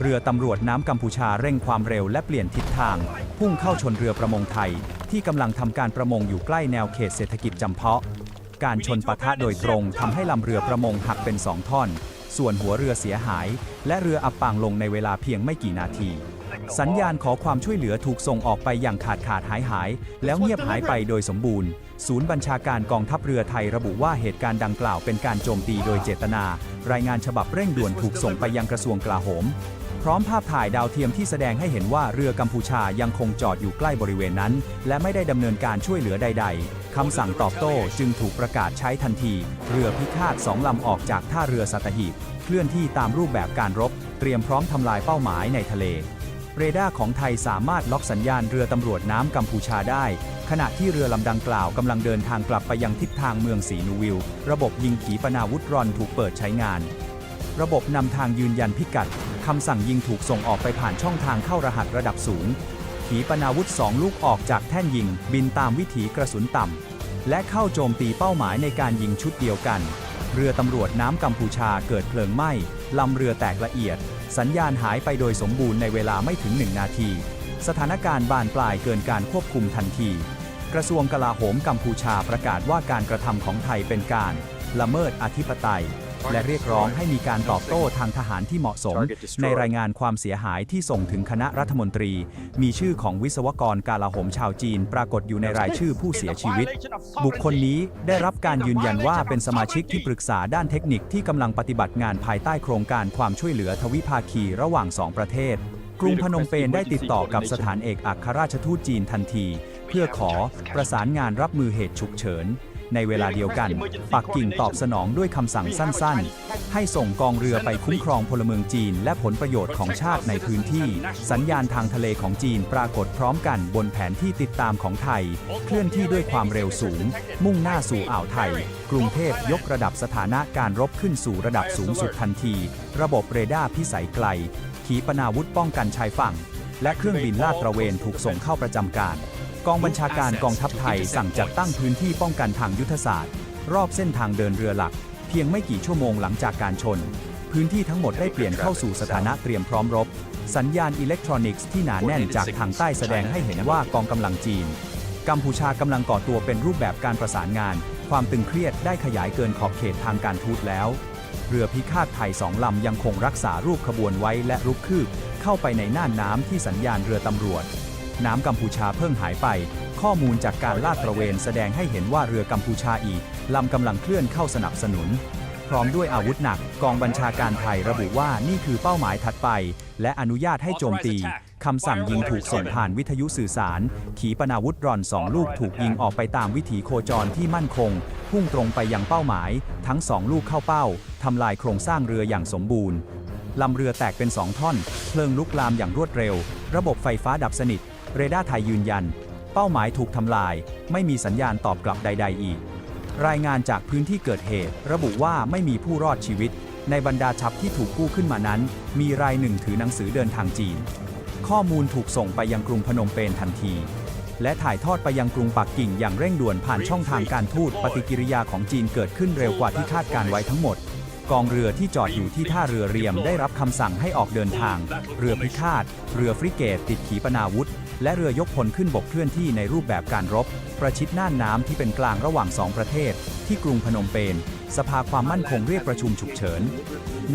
เรือตำรวจน้ำกัมพูชาเร่งความเร็วและเปลี่ยนทิศทาง พุ่งเข้าชนเรือประมงไทย ที่กำลังทำการประมงอยู่ใกล้แนวเขตเศรษฐกิจจำเพาะ การชนปะทะโดยตรงทำให้ลำเรือประมงหักเป็นสองท่อน ส่วนหัวเรือเสียหาย และเรืออับปางลงในเวลาเพียงไม่กี่นาที สัญญาณขอความช่วยเหลือถูกส่งออกไปอย่างขาดขาดหายหาย แล้วเงียบหายไปโดยสมบูรณ์ ศูนย์บัญชาการกองทัพเรือไทยระบุว่าเหตุการณ์ดังกล่าวเป็นการโจมตีโดยเจตนา รายงานฉบับเร่งด่วนถูกส่งไปยังกระทรวงกลาโหม ร้อมภาพถ่ายดาวเทียมที่แสดงให้เห็นว่าเรือกัมพูชายังคงจอดอยู่ใกล้บริเวณนั้น และไม่ได้ดำเนินการช่วยเหลือใด ๆคำสั่งตอบโต้จึงถูกประกาศใช้ทันที เรือพิฆาตสองลำออกจากท่าเรือสัตหีบ เคลื่อนที่ตามรูปแบบการรบ เตรียมพร้อมทำลายเป้าหมายในทะเล เรดาร์ของไทยสามารถล็อกสัญญาณเรือตำรวจน้ำกัมพูชาได้ ขณะที่เรือลำดังกล่าวกำลังเดินทางกลับไปยังทิศทางเมืองสีนูวิล ระบบยิงขีปนาวุธรอนถูกเปิดใช้งาน ระบบนำทางยืนยันพิกัด คำสั่งยิงถูกส่งออกไปผ่านช่องทางเข้ารหัสระดับสูง ขีปนาวุธสองลูกออกจากแท่นยิง บินตามวิถีกระสุนต่ำ และเข้าโจมตีเป้าหมายในการยิงชุดเดียวกัน เรือตำรวจน้ำกัมพูชาเกิดเพลิงไหม้ลำเรือแตกละเอียด สัญญาณหายไปโดยสมบูรณ์ในเวลาไม่ถึง 1 นาที สถานการณ์บานปลายเกินการควบคุมทันที กระทรวงกลาโหมกัมพูชาประกาศว่าการกระทำของไทยเป็นการ ละเมิดอธิปไตย และเรียกร้องให้มีการตอบโต้ทางทหารที่เหมาะสม ในรายงานความเสียหายที่ส่งถึงคณะรัฐมนตรี มีชื่อของวิศวกรกาลาโหมชาวจีน ปรากฏอยู่ในรายชื่อผู้เสียชีวิต บุคคลนี้ได้รับการยืนยันว่าเป็นสมาชิกที่ปรึกษาด้านเทคนิคที่กำลังปฏิบัติงานภายใต้โครงการความช่วยเหลือทวิภาคีระหว่างสองประเทศกรุงพนมเปญได้ติดต่อกับสถานเอกอัครราชทูตจีนทันที เพื่อขอประสานงานรับมือเหตุฉุกเฉิน ในเวลาเดียวกัน ปักกิ่งตอบสนองด้วยคำสั่งสั้นๆ ให้ส่งกองเรือไปคุ้มครองพลเมืองจีน และผลประโยชน์ของชาติในพื้นที่ สัญญาณทางทะเลของจีนปรากฏพร้อมกันบนแผนที่ติดตามของไทย เคลื่อนที่ด้วยความเร็วสูง มุ่งหน้าสู่อ่าวไทย กรุงเทพยกระดับสถานะการรบขึ้นสู่ระดับสูงสุดทันที ระบบเรดาร์พิสัยไกลขีปนาวุธป้องกันชายฝั่ง และเครื่องบินลาดตระเวนถูกส่งเข้าประจำการ กองบัญชาการกองทัพไทยสั่งจัดตั้งพื้นที่ป้องกันทางยุทธศาสตร์ รอบเส้นทางเดินเรือหลัก เพียงไม่กี่ชั่วโมงหลังจากการชน พื้นที่ทั้งหมดได้เปลี่ยนเข้าสู่สถานะเตรียมพร้อมรบ สัญญาณอิเล็กทรอนิกส์ที่หนาแน่นจากทางใต้แสดงให้เห็นว่ากองกำลังจีน กัมพูชากำลังก่อตัวเป็นรูปแบบการประสานงาน ความตึงเครียดได้ขยายเกินขอบเขตทางการทูตแล้ว เรือพิฆาตไทยสองลำยังคงรักษารูปขบวนไว้และรุกคืบเข้าไปในน่านน้ำที่สัญญาณเรือตำรวจ น้ำกัมพูชาเพิ่งหายไป ข้อมูลจากการลาดตระเวนแสดงให้เห็นว่าเรือกัมพูชาอีกลำกำลังเคลื่อนเข้าสนับสนุน พร้อมด้วยอาวุธหนัก กองบัญชาการไทยระบุว่านี่คือเป้าหมายถัดไป และอนุญาตให้โจมตีคำสั่งยิงถูกส่งผ่านวิทยุสื่อสาร ขีปนาวุธรอนสองลูกถูกยิงออกไปตามวิถีโคจรที่มั่นคง พุ่งตรงไปยังเป้าหมาย ทั้งสองลูกเข้าเป้าทำลายโครงสร้างเรืออย่างสมบูรณ์ลำเรือแตกเป็นสองท่อน เพลิงลุกลามอย่างรวดเร็ว ระบบไฟฟ้าดับสนิท เรดาร์ไทยยืนยัน เป้าหมายถูกทำลาย ไม่มีสัญญาณตอบกลับใด ๆ อีก รายงานจากพื้นที่เกิดเหตุ ระบุว่าไม่มีผู้รอดชีวิต ในบรรดาชับที่ถูกกู้ขึ้นมานั้น มีรายหนึ่งถือหนังสือเดินทางจีน ข้อมูลถูกส่งไปยังกรุงพนมเปญทันที และถ่ายทอดไปยังกรุงปักกิ่งอย่างเร่งด่วนผ่านช่องทางการทูตปฏิกิริยาของจีนเกิดขึ้นเร็วกว่าที่คาดการไว้ทั้งหมดกองเรือที่จอดอยู่ที่ท่าเรือเรียมได้รับคำสั่งให้ออกเดินทาง เรือพิฆาต เรือฟริเกตติดขีปนาวุธ และเรือยกพลขึ้นบกเคลื่อนที่ในรูปแบบการรบ ประชิดน่านน้ำที่เป็นกลางระหว่างสองประเทศ ที่กรุงพนมเปญสภาความมั่นคงเรียกประชุมฉุกเฉิน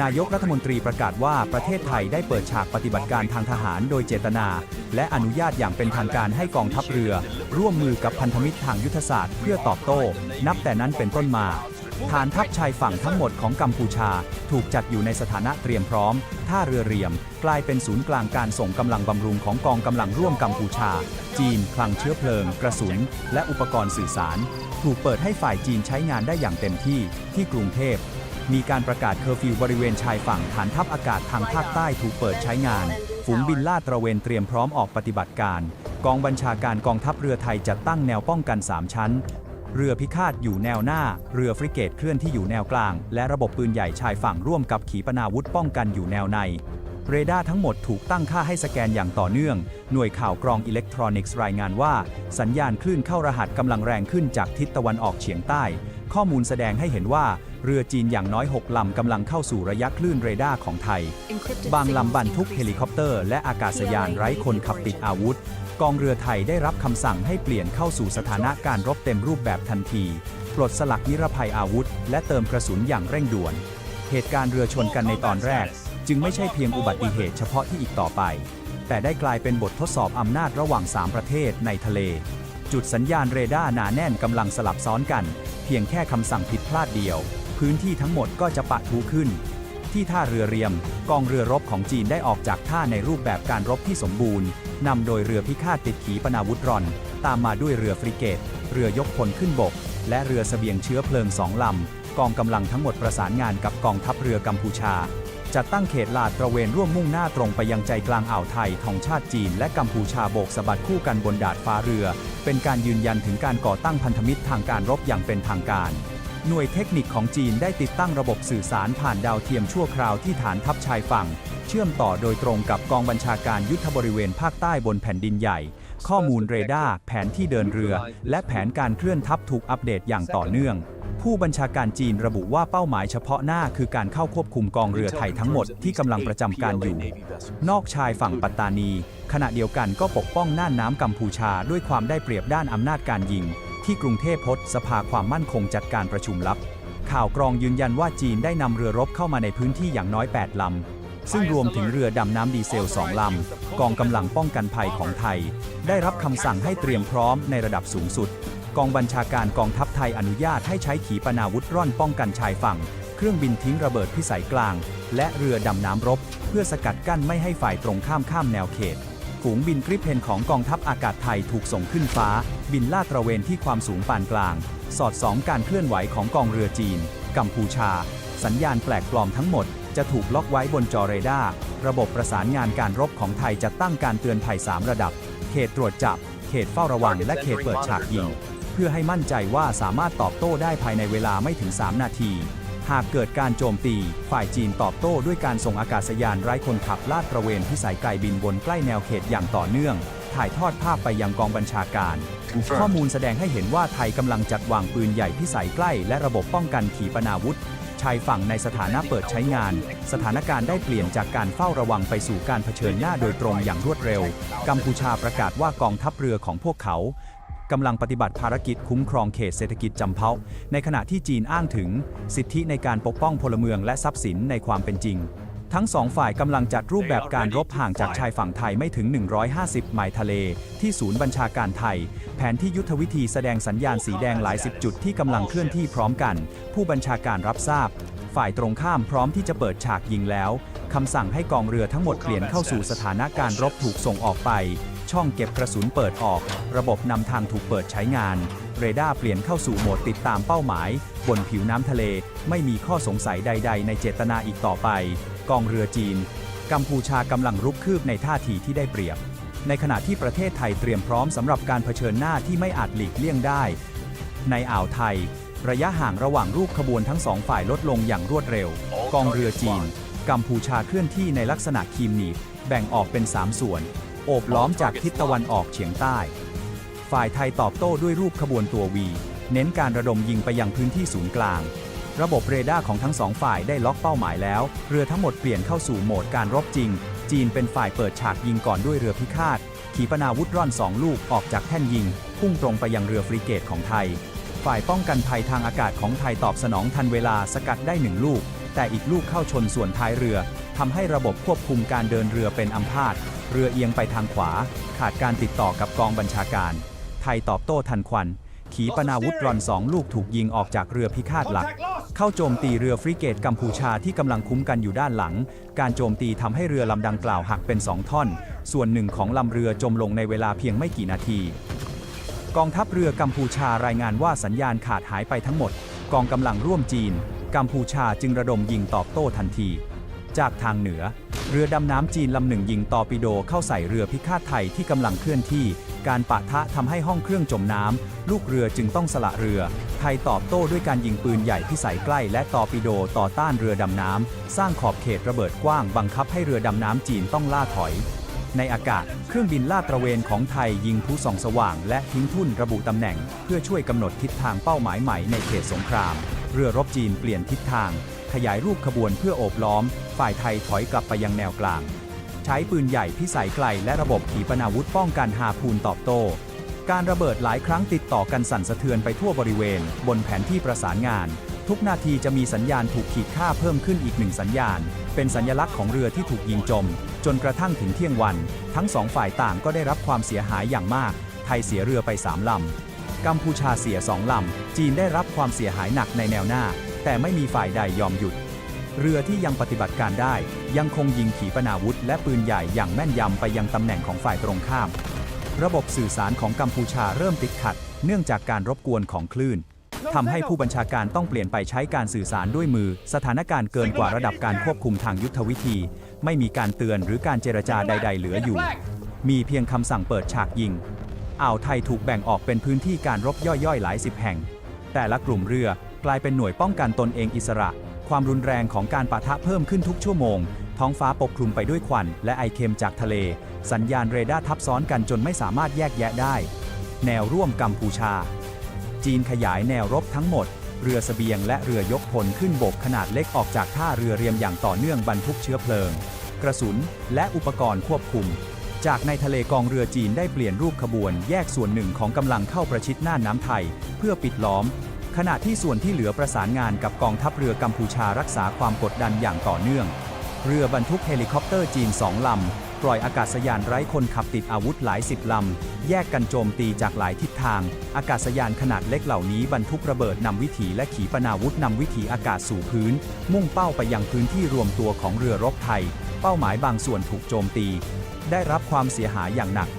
นายกรัฐมนตรีประกาศว่าประเทศไทยได้เปิดฉากปฏิบัติการทางทหารโดยเจตนา และอนุญาตอย่างเป็นทางการให้กองทัพเรือ ร่วมมือกับพันธมิตรทางยุทธศาสตร์เพื่อตอบโต้ นับแต่นั้นเป็นต้นมา ฐานทัพชายฝั่งทั้งหมดของกัมพูชา ถูกจัดอยู่ในสถานะเตรียมพร้อม ท่าเรือเรียม กลายเป็นศูนย์กลางการส่งกำลังบำรุงของกองกำลังร่วมกัมพูชา จีน คลังเชื้อเพลิง กระสุน และอุปกรณ์สื่อสาร ถูกเปิดให้ฝ่ายจีนใช้งานได้อย่างเต็มที่ที่กรุงเทพมีการประกาศเคอร์ฟิวบริเวณชายฝั่งฐานทัพอากาศทางภาคใต้ถูกเปิดใช้งาน ฝูงบินลาดตระเวนเตรียมพร้อมออกปฏิบัติการ กองบัญชาการกองทัพเรือไทยจัดตั้งแนวป้องกัน 3 ชั้น เรือพิฆาตอยู่แนวหน้า เรือฟริเกตเคลื่อนที่อยู่แนวกลาง และระบบปืนใหญ่ชายฝั่งร่วมกับขีปนาวุธป้องกันอยู่แนวใน เรดาร์ทั้งหมดถูกตั้งค่าให้สแกนอย่างต่อเนื่อง หน่วยข่าวกรองอิเล็กทรอนิกส์รายงานว่า สัญญาณคลื่นเข้ารหัสกำลังแรงขึ้นจากทิศตะวันออกเฉียงใต้ ข้อมูลแสดงให้เห็นว่าเรือจีนอย่างน้อย 6 ลำกำลังเข้าสู่ระยะคลื่นเรดาร์ของไทย บางลำบรรทุกเฮลิคอปเตอร์และอากาศยานไร้คนขับติดอาวุธ กองเรือไทยได้รับคำสั่งให้เปลี่ยนเข้าสู่สถานะการรบเต็มรูปแบบทันที ปลดสลักนิรภัยอาวุธ และเติมกระสุนอย่างเร่งด่วน เหตุการณ์เรือชนกันในตอนแรก จึงไม่ใช่เพียงอุบัติเหตุเฉพาะที่อีกต่อไป แต่ได้กลายเป็นบททดสอบอำนาจระหว่าง 3 ประเทศในทะเล จุดสัญญาณเรดาร์หนาแน่นกำลังสลับซ้อนกัน เพียงแค่คำสั่งผิดพลาดเดียว พื้นที่ทั้งหมดก็จะปะทุขึ้น ที่ท่าเรือเรียม กองเรือรบของจีนได้ออกจากท่าในรูปแบบการรบที่สมบูรณ์ นำโดยเรือพิฆาตติดขีปนาวุธรอน ตามมาด้วยเรือฟริเกต เรือยกพลขึ้นบก และเรือเสบียงเชื้อเพลิงสองลำ กองกำลังทั้งหมดประสานงานกับกองทัพเรือกัมพูชา จัดตั้งเขตลาดตระเวนร่วมมุ่งหน้าตรงไปยังใจกลางอ่าวไทยของชาติจีน และกัมพูชาโบกสะบัดคู่กันบนดาดฟ้าเรือ เป็นการยืนยันถึงการก่อตั้งพันธมิตรทางการรบอย่างเป็นทางการ หน่วยเทคนิคของจีนได้ติดตั้งระบบสื่อสารผ่านดาวเทียมชั่วคราวที่ฐานทัพชายฝั่ง เชื่อมต่อโดยตรงกับกองบัญชาการยุทธบริเวณภาคใต้บนแผ่นดินใหญ่ ข้อมูลเรดาร์แผนที่เดินเรือ และแผนการเคลื่อนทัพถูกอัปเดตอย่างต่อเนื่อง ผู้บัญชาการจีนระบุว่าเป้าหมายเฉพาะหน้าคือการเข้าควบคุมกองเรือไทยทั้งหมดที่กำลังประจำการอยู่ นอกชายฝั่งปัตตานี ขณะเดียวกันก็ปกป้องน่านน้ำกัมพูชาด้วยความได้เปรียบด้านอำนาจการยิง ที่กรุงเทพพศสภาความมั่นคงจัดการประชุมลับ ข่าวกรองยืนยันว่าจีนได้นำเรือรบเข้ามาในพื้นที่อย่างน้อย 8 ลำ ซึ่งรวมถึงเรือดำน้ำดีเซล 2 ลำ กองกำลังป้องกันภัยของไทย ได้รับคำสั่งให้เตรียมพร้อมในระดับสูงสุด กองบัญชาการกองทัพไทยอนุญาตให้ใช้ขีปนาวุธร่อนป้องกันชายฝั่ง เครื่องบินทิ้งระเบิดพิสัยกลาง และเรือดำน้ำรบ เพื่อสกัดกั้นไม่ให้ฝ่ายตรงข้ามข้ามแนวเขต ฝูงบินกริปเพนของกองทัพอากาศไทยถูกส่งขึ้นฟ้า บินลาดตระเวนที่ความสูงปานกลาง สอดส่องการเคลื่อนไหวของกองเรือจีน กัมพูชา สัญญาณแปลกปลอมทั้งหมด จะถูกล็อกไว้บนจอเรดาร์ระบบประสานงานการรบของไทยจะตั้งการเตือนภัย 3 ระดับ เขตตรวจจับ เขตเฝ้าระวัง และเขตเปิดฉากยิง เพื่อให้มั่นใจว่าสามารถตอบโต้ได้ภายในเวลาไม่ถึง 3 นาที หากเกิดการโจมตี ฝ่ายจีนตอบโต้ด้วยการส่งอากาศยานไร้คนขับลาดตระเวนพิสัยไกลบินบนใกล้แนวเขตอย่างต่อเนื่อง ถ่ายทอดภาพไปยังกองบัญชาการข้อมูลแสดงให้เห็นว่าไทยกำลังจัดวางปืนใหญ่พิสัยใกล้ และระบบป้องกันขีปนาวุธชายฝั่งในสถานะเปิดใช้งาน สถานการณ์ได้เปลี่ยนจากการเฝ้าระวังไปสู่การเผชิญหน้าโดยตรงอย่างรวดเร็ว กัมพูชาประกาศว่ากองทัพเรือของพวกเขา กำลังปฏิบัติภารกิจคุ้มครองเขตเศรษฐกิจจำเพาะในขณะที่จีนอ้างถึง สิทธิในการปกป้องพลเมืองและทรัพย์สินในความเป็นจริง ทั้งสองฝ่ายกำลังจัดรูปแบบการรบห่างจากชายฝั่งไทยไม่ถึง 150 ไมล์ทะเล ที่ศูนย์บัญชาการไทย แผนที่ยุทธวิธีแสดงสัญญาณสีแดงหลายสิบจุดที่กำลังเคลื่อนที่พร้อมกัน ผู้บัญชาการรับทราบ ฝ่ายตรงข้ามพร้อมที่จะเปิดฉากยิงแล้วคำสั่งให้กองเรือทั้งหมดเปลี่ยนเข้าสู่สถานการณ์รบถูกส่งออกไป ช่องเก็บกระสุนเปิดออก ระบบนำทางถูกเปิดใช้งาน เรดาร์เปลี่ยนเข้าสู่โหมดติดตามเป้าหมาย บนผิวน้ำทะเล ไม่มีข้อสงสัยใด ๆ ในเจตนาอีกต่อไป กองเรือจีน กัมพูชากำลังรุกคืบในท่าทีที่ได้เปรียบ ในขณะที่ประเทศไทยเตรียมพร้อมสำหรับการเผชิญหน้าที่ไม่อาจหลีกเลี่ยงได้ ในอ่าวไทย ระยะห่างระหว่างรูปขบวนทั้งสองฝ่ายลดลงอย่างรวดเร็ว กองเรือจีน กัมพูชาเคลื่อนที่ในลักษณะคีมหนีบแบ่งออกเป็น 3 ส่วน โอบล้อมจากทิศตะวันออกเฉียงใต้ ฝ่ายไทยตอบโต้ด้วยรูปขบวนตัววี เน้นการระดมยิงไปยังพื้นที่ศูนย์กลาง ระบบเรดาร์ของทั้งสองฝ่ายได้ล็อกเป้าหมายแล้ว เรือทั้งหมดเปลี่ยนเข้าสู่โหมดการรบจริง จีนเป็นฝ่ายเปิดฉากยิงก่อนด้วยเรือพิฆาต ขีปนาวุธร่อนสองลูกออกจากแท่นยิง พุ่งตรงไปยังเรือฟริเกตของไทย ฝ่ายป้องกันภัยทางอากาศของไทยตอบสนองทันเวลาสกัดได้หนึ่งลูก แต่อีกลูกเข้าชนส่วนท้ายเรือ ทำให้ระบบควบคุมการเดินเรือเป็นอัมพาต เรือเอียงไปทางขวา ขาดการติดต่อกับกองบัญชาการ ไทยตอบโต้ทันควัน ขีปนาวุธรอนสองลูกถูกยิงออกจากเรือพิฆาตหลัก เข้าโจมตีเรือฟริเกตกัมพูชาที่กำลังคุ้มกันอยู่ด้านหลัง การโจมตีทำให้เรือลำดังกล่าวหักเป็นสองท่อน ส่วนหนึ่งของลำเรือจมลงในเวลาเพียงไม่กี่นาที กองทัพเรือกัมพูชารายงานว่าสัญญาณขาดหายไปทั้งหมด กองกำลังร่วมจีน กัมพูชาจึงระดมยิงตอบโต้ทันที จากทางเหนือ เรือดำน้ำจีนลำหนึ่งยิงตอปิโดเข้าใส่เรือพิฆาตไทยที่กำลังเคลื่อนที่ การปะทะทำให้ห้องเครื่องจมน้ำลูกเรือจึงต้องสละเรือ ไทยตอบโต้ด้วยการยิงปืนใหญ่พิสัยใกล้ และตอปิโดต่อต้านเรือดำน้ำสร้างขอบเขตระเบิดกว้างบังคับให้เรือดำน้ำจีนต้องล่าถอยในอากาศ เครื่องบินลาดตระเวนของไทยยิงพลุส่องสว่าง และทิ้งทุ่นระบุตำแหน่ง เพื่อช่วยกำหนดทิศทางเป้าหมายใหม่ในเขตสงคราม เรือรบจีนเปลี่ยนทิศทาง ขยายรูปขบวนเพื่อโอบล้อม ฝ่ายไทยถอยกลับไปยังแนวกลาง ใช้ปืนใหญ่พิสัยไกลและระบบขีปนาวุธป้องกันฮาพูนตอบโต้ การระเบิดหลายครั้งติดต่อกันสั่นสะเทือนไปทั่วบริเวณ บนแผนที่ประสานงาน ทุกนาทีจะมีสัญญาณถูกขีดค่าเพิ่มขึ้นอีกหนึ่งสัญญาณ เป็นสัญลักษณ์ของเรือที่ถูกยิงจม จนกระทั่งถึงเที่ยงวัน ทั้งสองฝ่ายต่างก็ได้รับความเสียหายอย่างมาก ไทยเสียเรือไปสามลำกัมพูชาเสียสองลำ จีนได้รับความเสียหายหนักในแนวหน้า แต่ไม่มีฝ่ายใดยอมหยุด เรือที่ยังปฏิบัติการได้ยังคงยิงขีปนาวุธ และปืนใหญ่อย่างแม่นยำไปยังตำแหน่งของฝ่ายตรงข้าม ระบบสื่อสารของกัมพูชาเริ่มติดขัด เนื่องจากการรบกวนของคลื่นทำให้ผู้บัญชาการต้องเปลี่ยนไปใช้การสื่อสารด้วยมือ สถานการณ์เกินกว่าระดับการควบคุมทางยุทธวิธี ไม่มีการเตือนหรือการเจรจาใด ๆ เหลืออยู่ มีเพียงคำสั่งเปิดฉากยิง อ่าวไทยถูกแบ่งออกเป็นพื้นที่การรบย่อยๆ หลายสิบแห่ง แต่ละกลุ่มเรือ กลายเป็นหน่วยป้องกันตนเองอิสระ ความรุนแรงของการปะทะเพิ่มขึ้นทุกชั่วโมง ท้องฟ้าปกคลุมไปด้วยควัน และไอเค็มจากทะเล สัญญาณเรดาร์ทับซ้อนกันจนไม่สามารถแยกแยะได้ แนวร่วมกัมพูชา จีนขยายแนวรบทั้งหมด เรือสเสบียงและเรือยกพลขึ้นบกขนาดเล็กออกจากท่าเรือเรียมอย่างต่อเนื่องบรรทุกเชื้อเพลิง กระสุน และอุปกรณ์ควบคุมจากในทะเลกองเรือจีนได้เปลี่ยนรูปขบวน แยกส่วนหนึ่งของกำลังเข้าประชิดหน่าน้ำไทย เพื่อปิดล้อม ขณะที่ส่วนที่เหลือประสานงานกับกองทัพเรือกัมพูชารักษาความกดดันอย่างต่อเนื่อง เรือบรรทุกเฮลิคอปเตอร์จีนสองลำ ปล่อยอากาศยานไร้คนขับติดอาวุธหลายสิบลำ แยกกันโจมตีจากหลายทิศทาง อากาศยานขนาดเล็กเหล่านี้บรรทุกระเบิดนำวิถีและขีปนาวุธนำวิถีอากาศสู่พื้น มุ่งเป้าไปยังพื้นที่รวมตัวของเรือรบไทย เป้าหมายบางส่วนถูกโจมตี ได้รับความเสียหายอย่างหนัก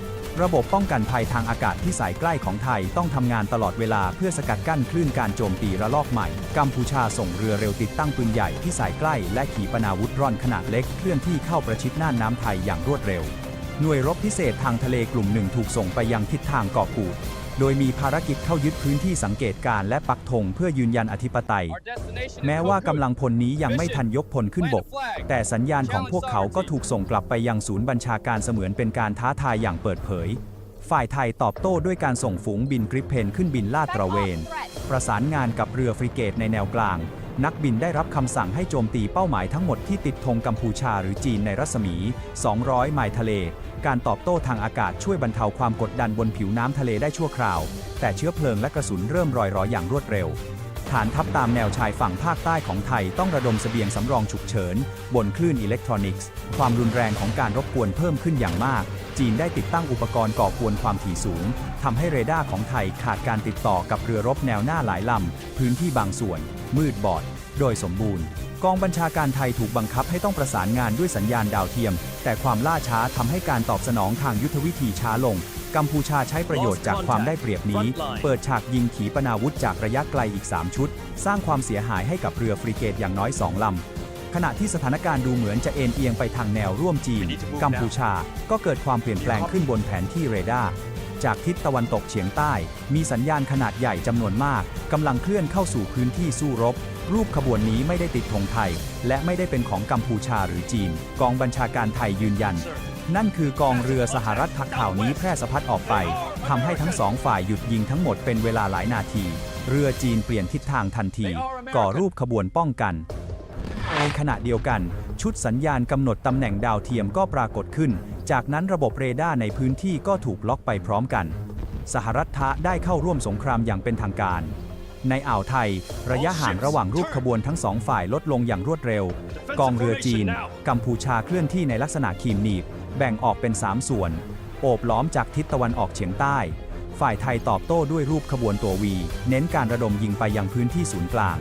ระบบป้องกันภัยทางอากาศที่สายใกล้ของไทยต้องทำงานตลอดเวลาเพื่อสกัดกั้นคลื่นการโจมตีระลอกใหม่ กัมพูชาส่งเรือเร็วติดตั้งปืนใหญ่ที่สายใกล้และขีปนาวุธร่อนขนาดเล็กเคลื่อนที่เข้าประชิดน่านน้ำไทยอย่างรวดเร็ว หน่วยรบพิเศษทางทะเลกลุ่มหนึ่งถูกส่งไปยังทิศทางเกาะกูด โดยมีภารกิจเข้ายึดพื้นที่สังเกตการณ์และปักธงเพื่อยืนยันอธิปไตย แม้ว่ากำลังพลนี้ยังไม่ทันยกพลขึ้นบก แต่สัญญาณของพวกเขาก็ถูกส่งกลับไปยังศูนย์บัญชาการเสมือนเป็นการท้าทายอย่างเปิดเผย ฝ่ายไทยตอบโต้ด้วยการส่งฝูงบินกริปเพนขึ้นบินลาดตระเวน ประสานงานกับเรือฟริเกตในแนวกลาง นักบินได้รับคำสั่งให้โจมตีเป้าหมายทั้งหมดที่ติดธงกัมพูชาหรือจีนในรัศมี 200 ไมล์ทะเล การตอบโต้ทางอากาศช่วยบรรเทาความกดดันบนผิวน้ำทะเลได้ชั่วคราว แต่เชื้อเพลิงและกระสุนเริ่มรอยรอยอย่างรวดเร็ว ฐานทัพตามแนวชายฝั่งภาคใต้ของไทยต้องระดมเสบียงสำรองฉุกเฉิน บนคลื่นอิเล็กทรอนิกส์ ความรุนแรงของการรบกวนเพิ่มขึ้นอย่างมากจีนได้ติดตั้งอุปกรณ์ก่อกวนความถี่สูงทำให้เรดาร์ของไทยขาดการติดต่อกับเรือรบแนวหน้าหลายลำ พื้นที่บางส่วน มืดบอด โดยสมบูรณ์ กองบัญชาการไทยถูกบังคับให้ต้องประสานงานด้วยสัญญาณดาวเทียม แต่ความล่าช้าทำให้การตอบสนองทางยุทธวิธีช้าลง กัมพูชาใช้ประโยชน์จากความได้เปรียบนี้ เปิดฉากยิงขีปนาวุธจากระยะไกลอีก 3 ชุด สร้างความเสียหายให้กับเรือฟริเกตอย่างน้อย 2 ลำขณะที่สถานการณ์ดูเหมือนจะเอ็นเอียงไปทางแนวร่วมจีน กัมพูชา ก็เกิดความเปลี่ยนแปลงขึ้นบนแผนที่เรดาร์ จากทิศตะวันตกเฉียงใต้ มีสัญญาณขนาดใหญ่จำนวนมากกำลังเคลื่อนเข้าสู่พื้นที่สู้รบ รูปขบวนนี้ไม่ได้ติดธงไทย และไม่ได้เป็นของกัมพูชาหรือจีน กองบัญชาการไทยยืนยัน นั่นคือกองเรือสหรัฐทักข่าวนี้แพร่สะพัดออกไปทำให้ทั้งสองฝ่ายหยุดยิงทั้งหมดเป็นเวลาหลายนาที เรือจีนเปลี่ยนทิศทางทันที ก่อรูปขบวนป้องกันในขณะเดียวกัน ชุดสัญญาณกำหนดตำแหน่งดาวเทียมก็ปรากฏขึ้น จากนั้นระบบเรดาร์ในพื้นที่ก็ถูกล็อกไปพร้อมกัน สหรัฐทะได้เข้าร่วมสงครามอย่างเป็นทางการ ในอ่าวไทย ระยะห่างระหว่างรูปขบวนทั้งสองฝ่ายลดลงอย่างรวดเร็ว กองเรือจีน กัมพูชาเคลื่อนที่ในลักษณะขีมหนีบ แบ่งออกเป็น 3 ส่วน โอบล้อมจากทิศตะวันออกเฉียงใต้ ฝ่ายไทยตอบโต้ด้วยรูปขบวนตัววี เน้นการระดมยิงไปยังพื้นที่ศูนย์กลาง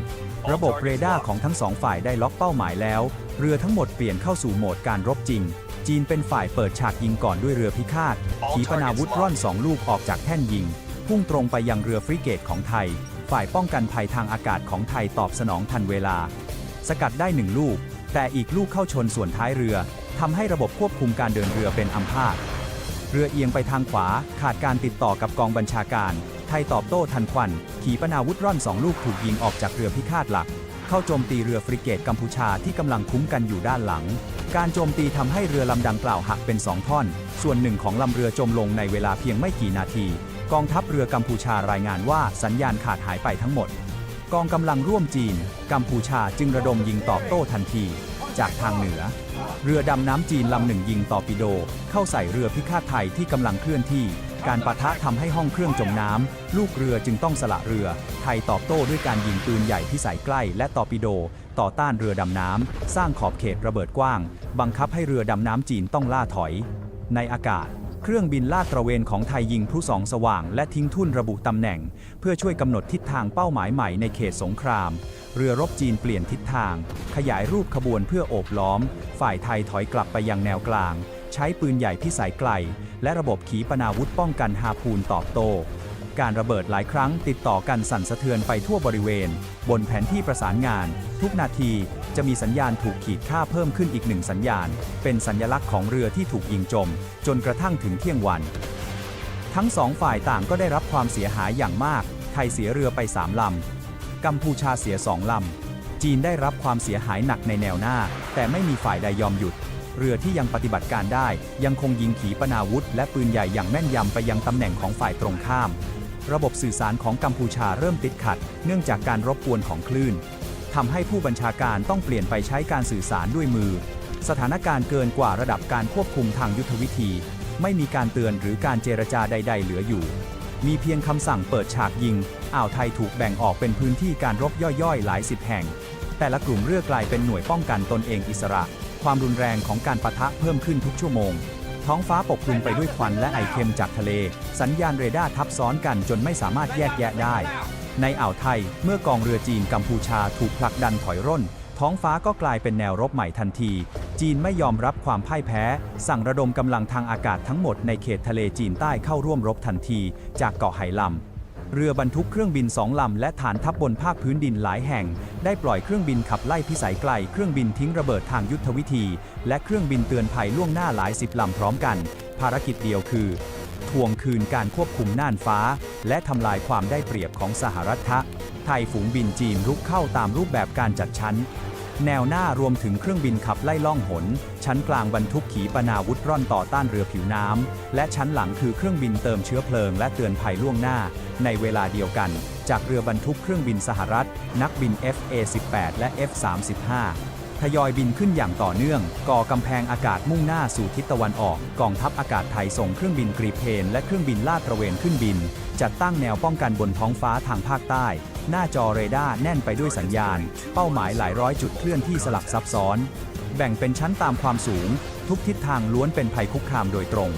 ระบบเรดาร์ของทั้งสองฝ่ายได้ล็อกเป้าหมายแล้ว เรือทั้งหมดเปลี่ยนเข้าสู่โหมดการรบจริง จีนเป็นฝ่ายเปิดฉากยิงก่อนด้วยเรือพิฆาต ขีปนาวุธร่อนสองลูกออกจากแท่นยิง พุ่งตรงไปยังเรือฟริเกตของไทย ฝ่ายป้องกันภัยทางอากาศของไทยตอบสนองทันเวลา สกัดได้หนึ่งลูก แต่อีกลูกเข้าชนส่วนท้ายเรือทำให้ระบบควบคุมการเดินเรือเป็นอัมพาต เรือเอียงไปทางขวา ขาดการติดต่อกับกองบัญชาการ ไทยตอบโต้ทันควัน ขีปนาวุธร่อนสองลูกถูกยิงออกจากเรือพิฆาตหลัก เข้าโจมตีเรือฟริเกตกัมพูชาที่กำลังคุ้มกันอยู่ด้านหลัง การโจมตีทำให้เรือลำดังกล่าวหักเป็นสองท่อน ส่วนหนึ่งของลำเรือจมลงในเวลาเพียงไม่กี่นาที กองทัพเรือกัมพูชารายงานว่าสัญญาณขาดหายไปทั้งหมด กองกำลังร่วมจีน กัมพูชาจึงระดมยิงตอบโต้ทันที จากทางเหนือ เรือดำน้ำจีนลำหนึ่งยิงตอปิโด เข้าใส่เรือพิฆาตไทยที่กำลังเคลื่อนที่ การปะทะทำให้ห้องเครื่องจมน้ำลูกเรือจึงต้องสละเรือ ไทยตอบโต้ด้วยการยิงปืนใหญ่พิสัยใกล้และตอปิโด ต่อต้านเรือดำน้ำ สร้างขอบเขตระเบิดกว้าง บังคับให้เรือดำน้ำจีนต้องล่าถอย ในอากาศ เครื่องบินลาดตระเวนของไทยยิงพลุสองสว่าง และทิ้งทุ่นระบุตำแหน่ง เพื่อช่วยกำหนดทิศทางเป้าหมายใหม่ในเขตสงคราม เรือรบจีนเปลี่ยนทิศทาง ขยายรูปขบวนเพื่อโอบล้อม ฝ่ายไทยถอยกลับไปยังแนวกลาง ใช้ปืนใหญ่พิสัยไกล และระบบขีปนาวุธป้องกันฮาพูนตอบโต้ การระเบิดหลายครั้งติดต่อกันสั่นสะเทือนไปทั่วบริเวณ บนแผนที่ประสานงาน ทุกนาทีจะมีสัญญาณถูกขีดค่าเพิ่มขึ้นอีกหนึ่งสัญญาณ เป็นสัญลักษณ์ของเรือที่ถูกยิงจม จนกระทั่งถึงเที่ยงวัน ทั้งสองฝ่ายต่างก็ได้รับความเสียหายอย่างมาก ไทยเสียเรือไปสามลำ กัมพูชาเสียสองลำ จีนได้รับความเสียหายหนักในแนวหน้า แต่ไม่มีฝ่ายใดยอมหยุดเรือที่ยังปฏิบัติการได้ ยังคงยิงขีปนาวุธ และปืนใหญ่อย่างแม่นยำไปยังตำแหน่งของฝ่ายตรงข้าม ระบบสื่อสารของกัมพูชาเริ่มติดขัด เนื่องจากการรบกวนของคลื่นทำให้ผู้บัญชาการต้องเปลี่ยนไปใช้การสื่อสารด้วยมือ สถานการณ์เกินกว่าระดับการควบคุมทางยุทธวิธี ไม่มีการเตือนหรือการเจรจาใด ๆ เหลืออยู่ มีเพียงคำสั่งเปิดฉากยิง อ่าวไทยถูกแบ่งออกเป็นพื้นที่การรบย่อยๆ หลายสิบแห่ง แต่ละกลุ่มเรือกลายเป็นหน่วยป้องกันตนเองอิสระ ความรุนแรงของการปะทะเพิ่มขึ้นทุกชั่วโมง ท้องฟ้าปกคลุมไปด้วยควันและไอเค็มจากทะเล สัญญาณเรดาร์ทับซ้อนกันจนไม่สามารถแยกแยะได้ ในอ่าวไทย เมื่อกองเรือจีนกัมพูชาถูกผลักดันถอยร่น ท้องฟ้าก็กลายเป็นแนวรบใหม่ทันที จีนไม่ยอมรับความพ่ายแพ้ สั่งระดมกำลังทางอากาศทั้งหมดในเขตทะเลจีนใต้เข้าร่วมรบทันที จากเกาะไหลำ เรือบรรทุกเครื่องบินสองลำและฐานทัพบนภาคพื้นดินหลายแห่ง ได้ปล่อยเครื่องบินขับไล่พิสัยไกล เครื่องบินทิ้งระเบิดทางยุทธวิธี และเครื่องบินเตือนภัยล่วงหน้าหลายสิบลำพร้อมกัน ภารกิจเดียวคือ ทวงคืนการควบคุมน่านฟ้า และทำลายความได้เปรียบของสหรัฐะไทยฝูงบินจีนรุกเข้าตามรูปแบบการจัดชั้น แนวหน้ารวมถึงเครื่องบินขับไล่ล่องหน ชั้นกลางบรรทุกขีปนาวุธร่อนต่อต้านเรือผิวน้ำ และชั้นหลังคือเครื่องบินเติมเชื้อเพลิงและเตือนภัยล่วงหน้า ในเวลาเดียวกัน จากเรือบรรทุกเครื่องบินสหรัฐ นักบิน FA-18 และ F-35 ทยอยบินขึ้นอย่างต่อเนื่อง ก่อกำแพงอากาศมุ่งหน้าสู่ทิศตะวันออก กองทัพอากาศไทยส่งเครื่องบินกรีเพนและเครื่องบินลาดตระเวนขึ้นบิน จัดตั้งแนวป้องกันบนท้องฟ้าทางภาคใต้ หน้าจอเรดาร์แน่นไปด้วยสัญญาณ เป้าหมายหลายร้อยจุดเคลื่อนที่สลับซับซ้อน แบ่งเป็นชั้นตามความสูง ทุกทิศทางล้วนเป็นภัยคุกคามโดยตรง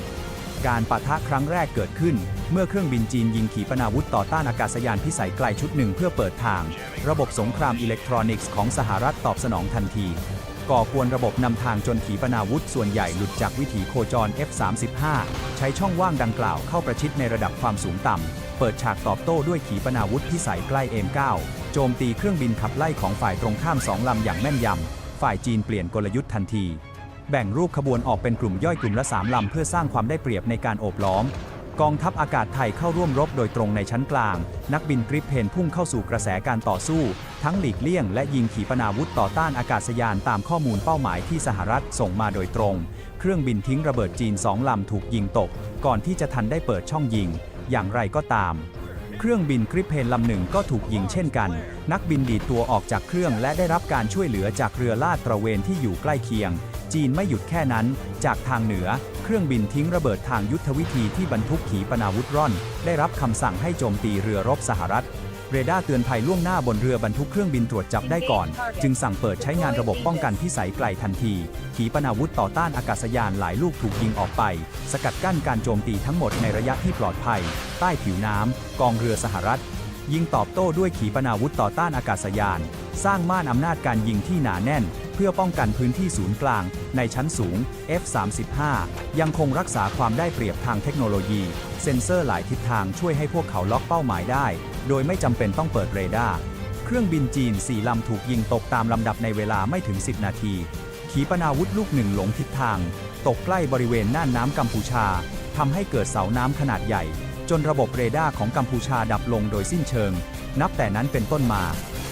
การปะทะครั้งแรกเกิดขึ้น เมื่อเครื่องบินจีนยิงขีปนาวุธต่อต้านอากาศยานพิสัยไกลชุดหนึ่งเพื่อเปิดทาง ระบบสงครามอิเล็กทรอนิกส์ของสหรัฐตอบสนองทันทีก่อกวนระบบนำทางจนขีปนาวุธส่วนใหญ่หลุดจากวิถีโคจร F-35 ใช้ช่องว่างดังกล่าวเข้าประชิดในระดับความสูงต่ำ ปิดฉากตอบโต้ด้วยขีปนาวุธพิสัยใกล้ M9 โจมตีเครื่องบินขับไล่ของฝ่ายตรงข้ามสองลำอย่างแม่นยำ ฝ่ายจีนเปลี่ยนกลยุทธ์ทันที แบ่งรูปขบวนออกเป็นกลุ่มย่อยกลุ่มละ3ลำเพื่อสร้างความได้เปรียบในการโอบล้อม กองทัพอากาศไทยเข้าร่วมรบโดยตรงในชั้นกลาง นักบินกริปเพนพุ่งเข้าสู่กระแสการต่อสู้ ทั้งหลีกเลี่ยงและยิงขีปนาวุธต่อต้านอากาศยานตามข้อมูลเป้าหมายที่สหรัฐส่งมาโดยตรง เครื่องบินทิ้งระเบิดจีนสองลำถูกยิงตก ก่อนที่จะทันได้เปิดช่องยิง อย่างไรก็ตาม เครื่องบินกริปเพนลำหนึ่งก็ถูกยิงเช่นกัน นักบินดีดตัวออกจากเครื่องและได้รับการช่วยเหลือจากเรือลาดตระเวนที่อยู่ใกล้เคียง จีนไม่หยุดแค่นั้น จากทางเหนือ เครื่องบินทิ้งระเบิดทางยุทธวิธีที่บรรทุกขีปนาวุธร่อน ได้รับคำสั่งให้โจมตีเรือรบสหรัฐ เรดาร์เตือนภัยล่วงหน้าบนเรือบรรทุกเครื่องบินตรวจจับได้ก่อน จึงสั่งเปิดใช้งานระบบป้องกันพิสัยไกลทันที ขีปนาวุธต่อต้านอากาศยานหลายลูกถูกยิงออกไป สกัดกั้นการโจมตีทั้งหมดในระยะที่ปลอดภัย ใต้ผิวน้ำ กองเรือสหรัฐ ยิงตอบโต้ด้วยขีปนาวุธต่อต้านอากาศยาน สร้างม่านอำนาจการยิงที่หนาแน่น เพื่อป้องกันพื้นที่ศูนย์กลาง ในชั้นสูง F-35 ยังคงรักษาความได้เปรียบทางเทคโนโลยี เซ็นเซอร์หลายทิศทางช่วยให้พวกเขาล็อกเป้าหมายได้ โดยไม่จำเป็นต้องเปิดเรดาร์เครื่องบินจีน4ลำถูกยิงตกตามลำดับในเวลาไม่ถึง 10 นาที ขีปนาวุธลูกหนึ่งหลงทิศทาง ตกใกล้บริเวณน่านน้ำกัมพูชาทำให้เกิดเสาน้ำขนาดใหญ่ จนระบบเรดาร์ของกัมพูชาดับลงโดยสิ้นเชิง นับแต่นั้นเป็นต้นมา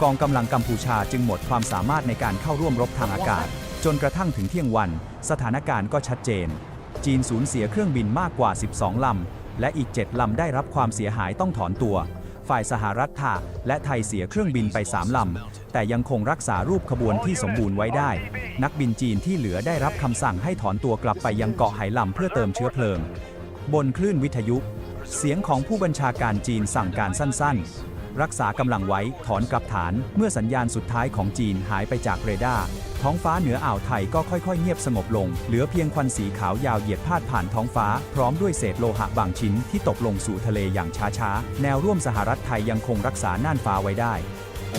กองกำลังกัมพูชาจึงหมดความสามารถในการเข้าร่วมรบทางอากาศ จนกระทั่งถึงเที่ยงวัน สถานการณ์ก็ชัดเจน จีนสูญเสียเครื่องบินมากกว่า 12 ลำ และอีก 7 ลำได้รับความเสียหายต้องถอนตัว ฝ่ายสหรัฐค่ะและไทยเสียเครื่องบินไป3ลำ แต่ยังคงรักษารูปขบวนที่สมบูรณ์ไว้ได้ นักบินจีนที่เหลือได้รับคำสั่งให้ถอนตัวกลับไปยังเกาะไหหลำเพื่อเติมเชื้อเพลิง บนคลื่นวิทยุ เสียงของผู้บัญชาการจีนสั่งการสั้นๆ รักษากำลังไว้ถอนกลับฐาน เมื่อสัญญาณสุดท้ายของจีนหายไปจากเรดาร์ท้องฟ้าเหนืออ่าวไทยก็ค่อยๆ เงียบสงบลง เหลือเพียงควันสีขาวยาวเหยียดพาดผ่านท้องฟ้า พร้อมด้วยเศษโลหะบางชิ้นที่ตกลงสู่ทะเลอย่างช้าๆ แนวร่วมสหรัฐไทยยังคงรักษาน่านฟ้าไว้ได้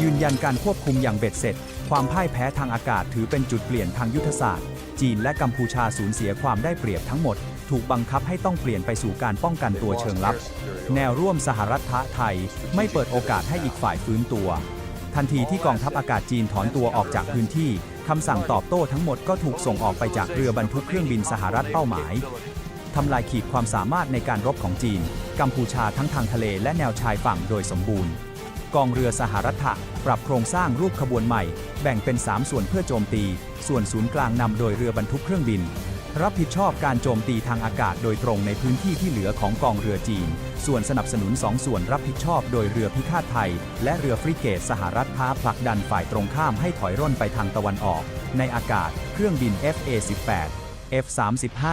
ยืนยันการควบคุมอย่างเบ็ดเสร็จ ความพ่ายแพ้ทางอากาศถือเป็นจุดเปลี่ยนทางยุทธศาสตร์ จีนและกัมพูชาสูญเสียความได้เปรียบทั้งหมด ถูกบังคับให้ต้องเปลี่ยนไปสู่การป้องกันตัวเชิงลับ แนวร่วมสหรัฐไทย ไม่เปิดโอกาสให้อีกฝ่ายฟื้นตัว ทันทีที่กองทัพอากาศจีนถอนตัวออกจากพื้นที่คำสั่งตอบโต้ทั้งหมดก็ถูกส่งออกไปจากเรือบรรทุกเครื่องบินสหรัฐเป้าหมายทำลายขีดความสามารถในการรบของจีน กัมพูชาทั้งทางทะเลและแนวชายฝั่งโดยสมบูรณ์ กองเรือสหรัฐะปรับโครงสร้างรูปขบวนใหม่ แบ่งเป็น 3 ส่วนเพื่อโจมตี ส่วนศูนย์กลางนำโดยเรือบรรทุกเครื่องบิน รับผิดชอบการโจมตีทางอากาศโดยตรงในพื้นที่ที่เหลือของกองเรือจีน ส่วนสนับสนุน2ส่วนรับผิดชอบโดยเรือพิฆาตไทย และเรือฟริเกตสหรัฐพาผลักดันฝ่ายตรงข้ามให้ถอยร่นไปทางตะวันออก ในอากาศ เครื่องบิน FA-18 F-35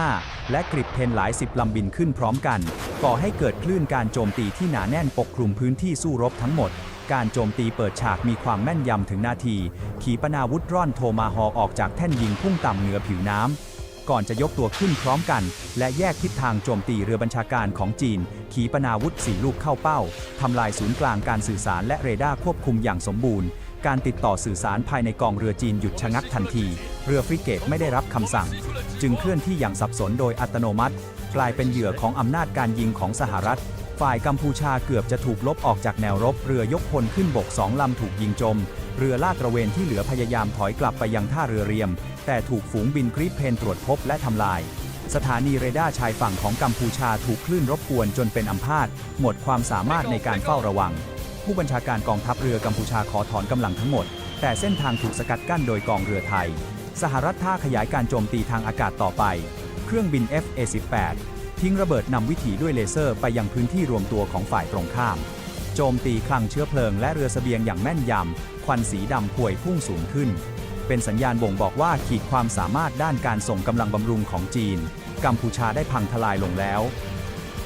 และกริปเพนหลายสิบลำบินขึ้นพร้อมกัน ก่อให้เกิดคลื่นการโจมตีที่หนาแน่นปกคลุมพื้นที่สู้รบทั้งหมดการโจมตีเปิดฉากมีความแม่นยำถึงนาที ขีปนาวุธร่อนโทมาฮอออกจากแท่นยิงพุ่งต่ำเหนือผิวน้ำ ก่อนจะยกตัวขึ้นพร้อมกัน และแยกทิศทางโจมตีเรือบัญชาการของจีน ขีปนาวุธสี่ลูกเข้าเป้า ทำลายศูนย์กลางการสื่อสารและเรดาร์ควบคุมอย่างสมบูรณ์ การติดต่อสื่อสารภายในกองเรือจีนหยุดชะงักทันที เรือฟริเกตไม่ได้รับคำสั่ง จึงเคลื่อนที่อย่างสับสนโดยอัตโนมัติ กลายเป็นเหยื่อของอำนาจการยิงของสหรัฐฝ่ายกัมพูชาเกือบจะถูกลบออกจากแนวรบเรือยกพลขึ้นบกสองลำถูกยิงจมเรือลาดตระเวนที่เหลือพยายามถอยกลับไปยังท่าเรือเรียม แต่ถูกฝูงบินกรีปเพนตรวจพบและทำลาย สถานีเรดาร์ชายฝั่งของกัมพูชาถูกคลื่นรบกวนจนเป็นอัมพาตหมดความสามารถในการเฝ้าระวัง ผู้บัญชาการกองทัพเรือกัมพูชาขอถอนกำลังทั้งหมด แต่เส้นทางถูกสกัดกั้นโดยกองเรือไทย สหรัฐท่าขยายการโจมตีทางอากาศต่อไป เครื่องบิน FA-18 ทิ้งระเบิดนำวิถีด้วยเลเซอร์ไปยังพื้นที่รวมตัวของฝ่ายตรงข้าม โจมตีคลังเชื้อเพลิงและเรือสเสบียงอย่างแม่นยำ ควันสีดำพวยพุ่งสูงขึ้น เป็นสัญญาณบ่งบอกว่าขีดความสามารถด้านการส่งกำลังบำรุงของจีน กัมพูชาได้พังทลายลงแล้ว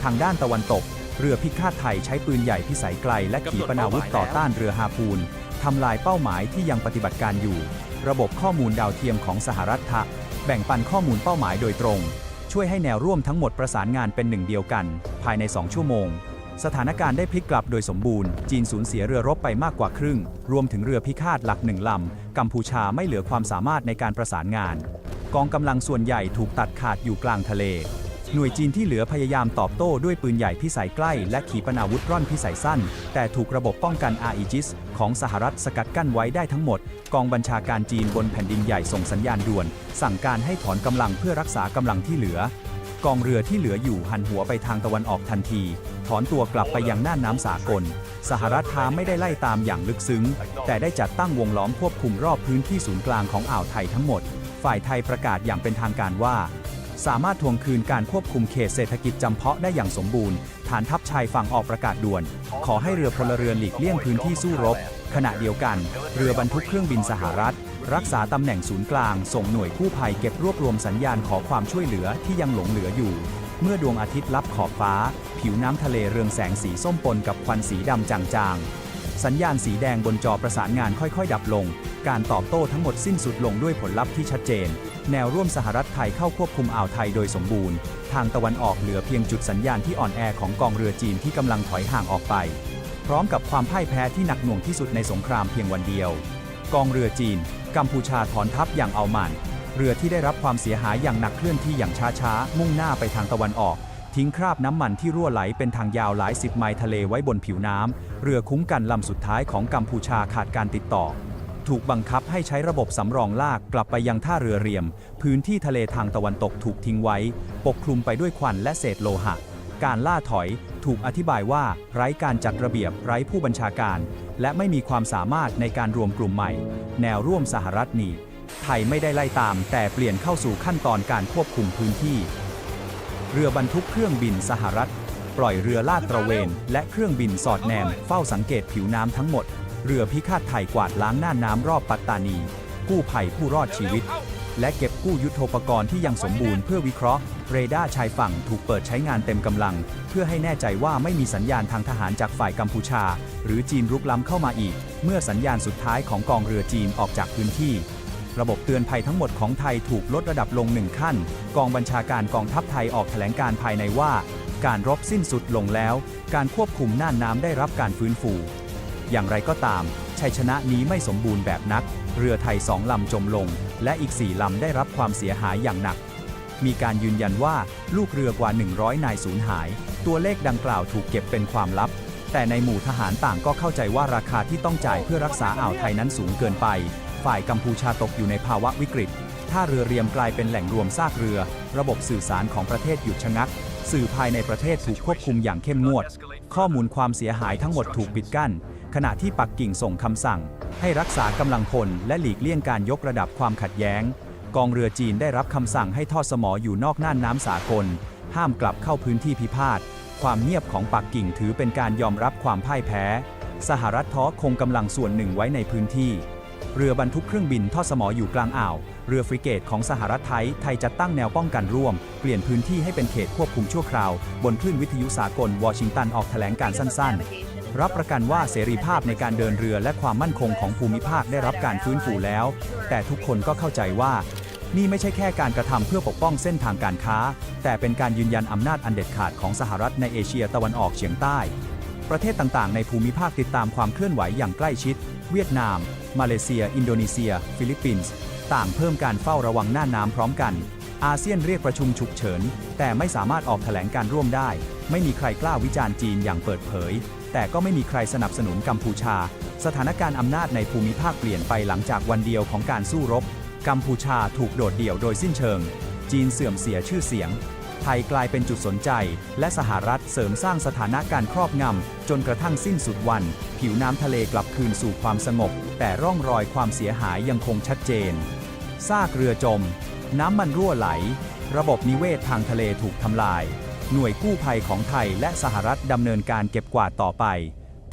ทางด้านตะวันตก เรือพิฆาตไทยใช้ปืนใหญ่พิสัยไกล และขีปนาวุธต่อต้านเรือฮาพูนทำลายเป้าหมายที่ยังปฏิบัติการอยู่ ระบบข้อมูลดาวเทียมของสหรัฐทะแบ่งปันข้อมูลเป้าหมายโดยตรง ช่วยให้แนวร่วมทั้งหมดประสานงานเป็นหนึ่งเดียวกัน ภายใน 2 ชั่วโมง สถานการณ์ได้พลิกกลับโดยสมบูรณ์ จีนสูญเสียเรือรบไปมากกว่าครึ่ง รวมถึงเรือพิฆาตหลักหนึ่งลำ กัมพูชาไม่เหลือความสามารถในการประสานงาน กองกำลังส่วนใหญ่ถูกตัดขาดอยู่กลางทะเล หน่วยจีนที่เหลือพยายามตอบโต้ด้วยปืนใหญ่พิสัยใกล้ และขีปนาวุธร่อนพิสัยสั้น แต่ถูกระบบป้องกันอาอิจิสของสหรัฐสกัดกั้นไว้ได้ทั้งหมด กองบัญชาการจีนบนแผ่นดินใหญ่ส่งสัญญาณด่วน สั่งการให้ถอนกำลังเพื่อรักษากำลังที่เหลือกองเรือที่เหลืออยู่หันหัวไปทางตะวันออกทันที ถอนตัวกลับไปยังน่านน้ำสากล สหรัฐท้าไม่ได้ไล่ตามอย่างลึกซึ้ง แต่ได้จัดตั้งวงล้อมควบคุมรอบพื้นที่ศูนย์กลางของอ่าวไทยทั้งหมด ฝ่ายไทยประกาศอย่างเป็นทางการว่า สามารถทวงคืนการควบคุมเขตเศรษฐกิจจำเพาะได้อย่างสมบูรณ์ ฐานทัพชายฝั่งออกประกาศด่วน ขอให้เรือพลเรือนหลีกเลี่ยงพื้นที่สู้รบ ขณะเดียวกัน เรือบรรทุกเครื่องบินสหรัฐรักษาตำแหน่งศูนย์กลาง ส่งหน่วยกู้ภัยเก็บรวบรวมสัญญาณขอความช่วยเหลือที่ยังหลงเหลืออยู่ เมื่อดวงอาทิตย์ลับขอบฟ้า ผิวน้ำทะเลเรืองแสงสีส้มปนกับควันสีดำจางๆ สัญญาณสีแดงบนจอประสานงานค่อยๆ ดับลง การตอบโต้ทั้งหมดสิ้นสุดลงด้วยผลลัพธ์ที่ชัดเจน แนวร่วมสหรัฐไทยเข้าควบคุมอ่าวไทยโดยสมบูรณ์ ทางตะวันออกเหลือเพียงจุดสัญญาณที่อ่อนแอของกองเรือจีนที่กำลังถอยห่างออกไป พร้อมกับความพ่ายแพ้ที่หนักหน่วงที่สุดในสงครามเพียงวันเดียว กองเรือจีน กัมพูชาถอนทัพอย่างเอามัน เรือที่ได้รับความเสียหายอย่างหนักเคลื่อนที่อย่างช้าๆ มุ่งหน้าไปทางตะวันออก ทิ้งคราบน้ำมันที่รั่วไหลเป็นทางยาวหลายสิบไมล์ทะเลไว้บนผิวน้ำ เรือคุ้มกันลำสุดท้ายของกัมพูชาขาดการติดต่อ ถูกบังคับให้ใช้ระบบสำรองลากกลับไปยังท่าเรือเรียม พื้นที่ทะเลทางตะวันตกถูกทิ้งไว้ ปกคลุมไปด้วยควันและเศษโลหะ การล่าถอยถูกอธิบายว่าไร้การจัดระเบียบไร้ผู้บัญชาการ และไม่มีความสามารถในการรวมกลุ่มใหม่ แนวร่วมสหรัฐนี ไทยไม่ได้ไล่ตาม แต่เปลี่ยนเข้าสู่ขั้นตอนการควบคุมพื้นที่ เรือบรรทุกเครื่องบินสหรัฐ ปล่อยเรือลาดตระเวน และเครื่องบินสอดแนม เฝ้าสังเกตผิวน้ำทั้งหมด เรือพิฆาตไทยกวาดล้างหน่านน้ำรอบปัตตานี กู้ภัยผู้รอดชีวิต และเก็บกู้ยุทโธปกรณ์ที่ยังสมบูรณ์เพื่อวิเคราะห์ เรดาร์ชายฝั่งถูกเปิดใช้งานเต็มกำลัง เพื่อให้แน่ใจว่าไม่มีสัญญาณทางทหารจากฝ่ายกัมพูชา หรือจีนรุกล้ำเข้ามาอีก เมื่อสัญญาณสุดท้ายของกองเรือจีนออกจากพื้นที่ ระบบเตือนภัยทั้งหมดของไทยถูกลดระดับลงหนึ่งขั้น กองบัญชาการกองทัพไทยออกแถลงการภายในว่า การรบสิ้นสุดลงแล้ว การควบคุมน่านน้ำได้รับการฟื้นฟู อย่างไรก็ตาม ชัยชนะนี้ไม่สมบูรณ์แบบนัก เรือไทยสองลำจมลง และอีกสี่ลำได้รับความเสียหายอย่างหนัก มีการยืนยันว่าลูกเรือกว่า 100 นายสูญหาย ตัวเลขดังกล่าวถูกเก็บเป็นความลับแต่ในหมู่ทหารต่างก็เข้าใจว่าราคาที่ต้องจ่ายเพื่อรักษาอ่าวไทยนั้นสูงเกินไป ฝ่ายกัมพูชาตกอยู่ในภาวะวิกฤต ท่าเรือเรียมกลายเป็นแหล่งรวมซากเรือ ระบบสื่อสารของประเทศหยุดชะงัก สื่อภายในประเทศถูกควบคุมอย่างเข้มงวด ข้อมูลความเสียหายทั้งหมดถูกปิดกั้น ขณะที่ปักกิ่งส่งคำสั่ง ให้รักษากำลังพลและหลีกเลี่ยงการยกระดับความขัดแย้ง กองเรือจีนได้รับคำสั่งให้ทอดสมออยู่นอกน่านน้ำสากล ห้ามกลับเข้าพื้นที่พิพาท ความเงียบของปักกิ่งถือเป็นการยอมรับความพ่ายแพ้ สหรัฐท้อคงกำลังส่วนหนึ่งไว้ในพื้นที่ เรือบรรทุกเครื่องบินทอดสมออยู่กลางอ่าว เรือฟริเกตของสหรัฐไทย ไทยจัดตั้งแนวป้องกันร่วม เปลี่ยนพื้นที่ให้เป็นเขตควบคุมชั่วคราว บนคลื่นวิทยุสากลวอชิงตันออกแถลงการสั้น ๆ รับประกันว่าเสรีภาพในการเดินเรือและความมั่นคงของภูมิภาคได้รับการฟื้นฟูแล้ว แต่ทุกคนก็เข้าใจว่า นี่ไม่ใช่แค่การกระทำเพื่อปกป้องเส้นทางการค้า แต่เป็นการยืนยันอำนาจอันเด็ดขาดของสหรัฐในเอเชียตะวันออกเฉียงใต้ ประเทศต่างๆ ในภูมิภาคติดตามความเคลื่อนไหวอย่างใกล้ชิดเวียดนาม มาเลเซีย อินโดนีเซีย ฟิลิปปินส์ ต่างเพิ่มการเฝ้าระวังหน้าน้ำพร้อมกัน อาเซียนเรียกประชุมฉุกเฉิน แต่ไม่สามารถออกแถลงการร่วมได้ ไม่มีใครกล้าวิจารณ์จีนอย่างเปิดเผย แต่ก็ไม่มีใครสนับสนุนกัมพูชา สถานการณ์อำนาจในภูมิภาคเปลี่ยนไปหลังจากวันเดียวของการสู้รบ กัมพูชาถูกโดดเดี่ยวโดยสิ้นเชิง จีนเสื่อมเสียชื่อเสียง ไทยกลายเป็นจุดสนใจ และสหรัฐเสริมสร้างสถานะการครอบงำ จนกระทั่งสิ้นสุดวัน ผิวน้ำทะเลกลับคืนสู่ความสงบ แต่ร่องรอยความเสียหายยังคงชัดเจน ซากเรือจม น้ำมันรั่วไหล ระบบนิเวศทางทะเลถูกทำลาย หน่วยกู้ภัยของไทยและสหรัฐดำเนินการเก็บกวาดต่อไป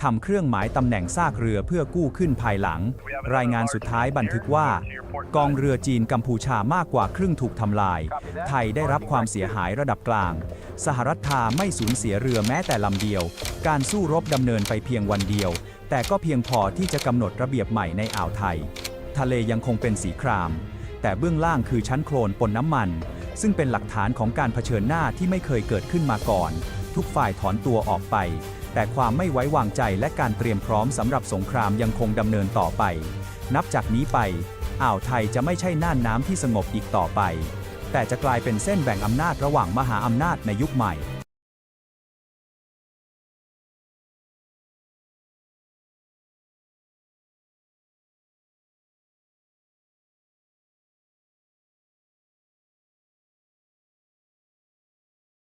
ทำเครื่องหมายตำแหน่งซากเรือเพื่อกู้ขึ้นภายหลัง รายงานสุดท้ายบันทึกว่า กองเรือจีนกัมพูชามากกว่าครึ่งถูกทำลาย ไทยได้รับความเสียหายระดับกลาง สหรัฐาไม่สูญเสียเรือแม้แต่ลำเดียว การสู้รบดำเนินไปเพียงวันเดียว แต่ก็เพียงพอที่จะกำหนดระเบียบใหม่ในอ่าวไทย ทะเลยังคงเป็นสีคราม แต่เบื้องล่างคือชั้นโคลนปนน้ำมัน ซึ่งเป็นหลักฐานของการเผชิญหน้าที่ไม่เคยเกิดขึ้นมาก่อน ทุกฝ่ายถอนตัวออกไป แต่ความไม่ไว้วางใจและการเตรียมพร้อมสำหรับสงครามยังคงดำเนินต่อไป นับจากนี้ไป อ่าวไทยจะไม่ใช่น่านน้ำที่สงบอีกต่อไป แต่จะกลายเป็นเส้นแบ่งอำนาจระหว่างมหาอำนาจในยุคใหม่